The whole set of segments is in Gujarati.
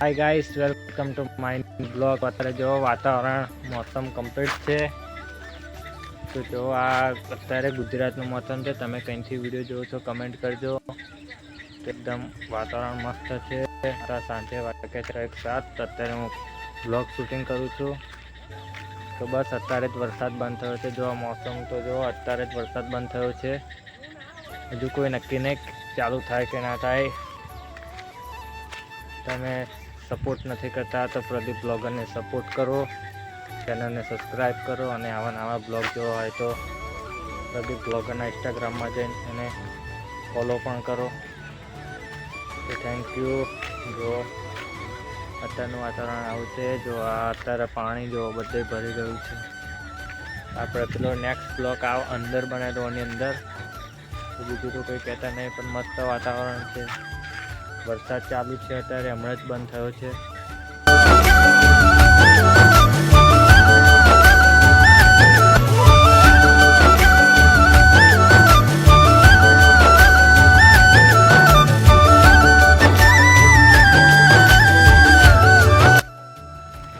Hi guys welcome to my blog અત્યારે જો વાતાવરણ મોસમ કમ્પ્લીટ છે. તો જો આ અત્યારે ગુજરાતનું મોસમ છે. તમે કંઈથી વીડિયો જોવો છો કમેન્ટ કરજો. એકદમ વાતાવરણ મસ્ત છે. સાંજે વાગે છે એક સાત અત્યારે હું બ્લોગ શૂટિંગ કરું છું. તો બસ અત્યારે જ વરસાદ બંધ થયો છે. જો આ મોસમ તો જો અત્યારે જ વરસાદ બંધ થયો છે. હજુ કોઈ નક્કી નહીં ચાલુ થાય કે ના થાય. તમે સપોર્ટ નથી કરતા તો પ્રદીપ બ્લોગરને સપોર્ટ કરો, ચેનલને સબસ્ક્રાઈબ કરો અને આવા નવા બ્લોગ જોવા હોય તો પ્રદીપ બ્લોગરના ઇન્સ્ટાગ્રામમાં જઈને એને ફોલો પણ કરો. થેન્ક યુ જો અત્યારનું વાતાવરણ આવું છે, જો આ અત્યારે પાણી જો બધે ભરી ગયું છે. આપણે પેલો નેક્સ્ટ બ્લોક આવ અંદર બનાવ્યો એની અંદર. બીજું તો કંઈ કહેતા નહીં, પણ મસ્ત વાતાવરણ છે. વરસાદ ચાલુ છે અત્યારે હમણાં જ બંધ થયો છે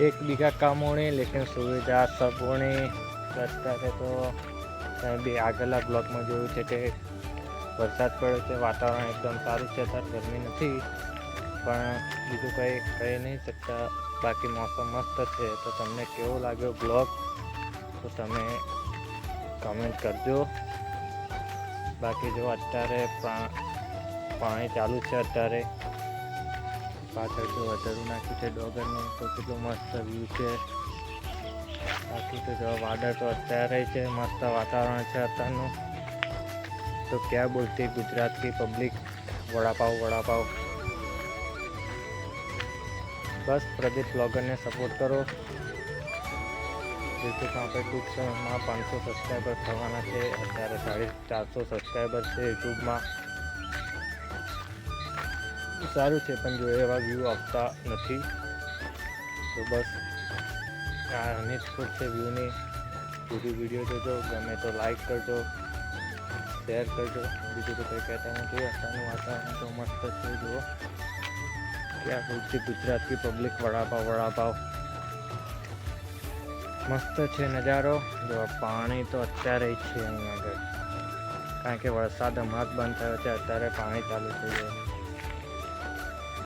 एक बीघा कम होने लेकिन सुविधा सब होने અત્યારે તો તમે બી આગળના બ્લોકમાં જોયું છે કે વરસાદ પડ્યો છે, વાતાવરણ એકદમ સારું છે, અત્યારે ગરમી નથી. પણ બીજું કંઈ કહી નહીં શકતા. બાકી મોસમ મસ્ત છે. તો તમને કેવો લાગ્યો બ્લોગ તો તમે કમેન્ટ કરજો. બાકી જો અત્યારે પાણી ચાલુ છે અત્યારે. પાછળ જો વધારું નાખ્યું છે ડોગરનું, તો કેટલું મસ્ત વ્યૂ છે. બાકી તો જો વાદળ તો અત્યારે છે, મસ્ત વાતાવરણ છે અત્યારનું. तो क्या बोलते हैं गुजरात की पब्लिक वड़ा पाव वड़ा पाव બસ પ્રદીપ બ્લોગરને સપોર્ટ કરો જેથી આપણે ટૂંક સમયમાં પાંચસો સબસ્ક્રાઈબર થવાના છે અત્યારે સાડી ચારસો સબસ્ક્રાઈબર છે યુટ્યુબમાં સારું છે પણ જો એવા વ્યૂ આપતા નથી તો બસ આ અનેક ખુદ છે વ્યૂની પૂરી વિડીયો જોજો ગમે તો લાઈક કરજો શેર કરજો. બીજું તો કહેતા નથી. અત્યારનું વાતાવરણ તો મસ્ત છે, જુઓ. ક્યાં સુધી ગુજરાતથી પબ્લિક વડાપાવ વડાપાવ. મસ્ત છે નજારો. જો પાણી તો અત્યારે જ છે અહીંયા આગળ. કારણ કે વરસાદ હમણાં જ બંધ થયો છે. અત્યારે પાણી ચાલુ થઈ ગયું